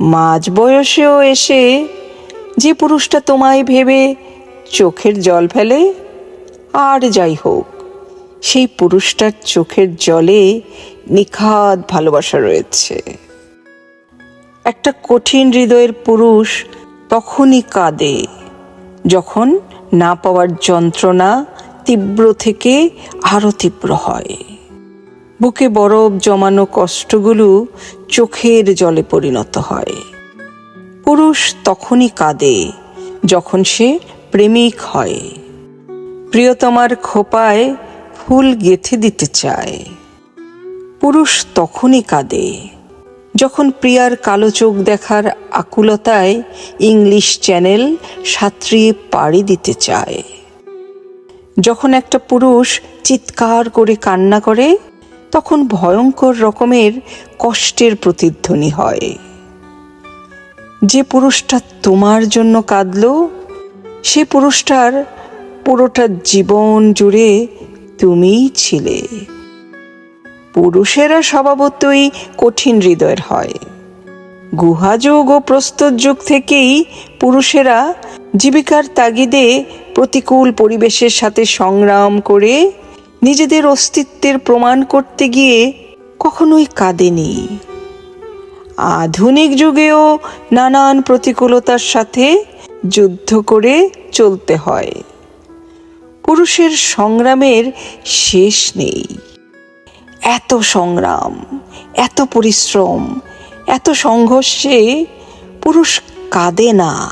মাঝ বয়সেও এসে যে পুরুষটা তোমায় ভেবে চোখের জল ফেলে, আর যাই হোক, সেই পুরুষটার চোখের জলে নিখাদ ভালোবাসা রয়েছে। একটা কঠিন হৃদয়ের পুরুষ তখনই কাঁদে, যখন না পাওয়ার যন্ত্রণা তীব্র থেকে আরও তীব্র হয়। বুকে বরফ জমানো কষ্টগুলো চোখের জলে পরিণত হয়। পুরুষ তখনই কাঁদে, যখন সে প্রেমিক হয়। প্রিয়তমার খোপায় ফুল গেথে দিতে চায়। পুরুষ তখনই কাঁদে, যখন প্রিয়ার কালো চোখ দেখার আকুলতায় ইংলিশ চ্যানেল সাঁতরিয়ে পাড়ি দিতে চায়। যখন একটা পুরুষ চিৎকার করে কান্না করে তখন ভয়ঙ্কর রকমের কষ্টের প্রতিধ্বনি হয়। যে পুরুষটা তোমার জন্য কাঁদলো, সে পুরুষটার পুরোটা জীবন জুড়ে তুমিই ছিলে। পুরুষেরা স্বভাবতই কঠিন হৃদয়ের হয়। গুহাযুগ ও প্রস্তর যুগ থেকেই পুরুষেরা জীবিকার তাগিদে প্রতিকূল পরিবেশের সাথে সংগ্রাম করে নিজেদের অস্তিত্বের প্রমাণ করতে গিয়ে কখনোই কাঁদেনি। আধুনিক যুগেও নানান প্রতিকূলতার সাথে যুদ্ধ করে চলতে হয়। পুরুষের সংগ্রামের শেষ নেই। এত সংগ্রাম, এত পরিশ্রম, এত সংঘর্ষে পুরুষ কাঁদে না।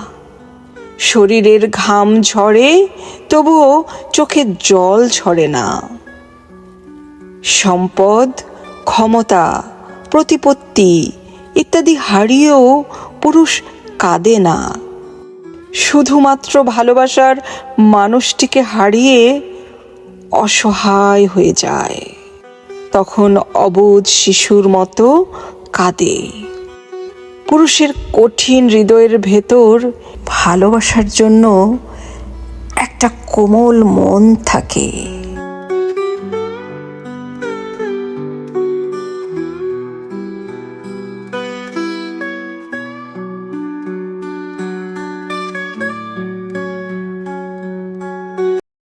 শরীরের ঘাম ঝরে, তবুও চোখে জল ঝরে না। সম্পদ, ক্ষমতা, প্রতিপত্তি ইত্যাদি হারিয়েও পুরুষ কাঁদে না। শুধুমাত্র ভালোবাসার মানুষটিকে হারিয়ে অসহায় হয়ে যায়। তখন অবুধ শিশুর মতো কাঁদে। পুরুষের কঠিন হৃদয়ের ভেতর ভালোবাসার জন্য একটা কোমল মন থাকে।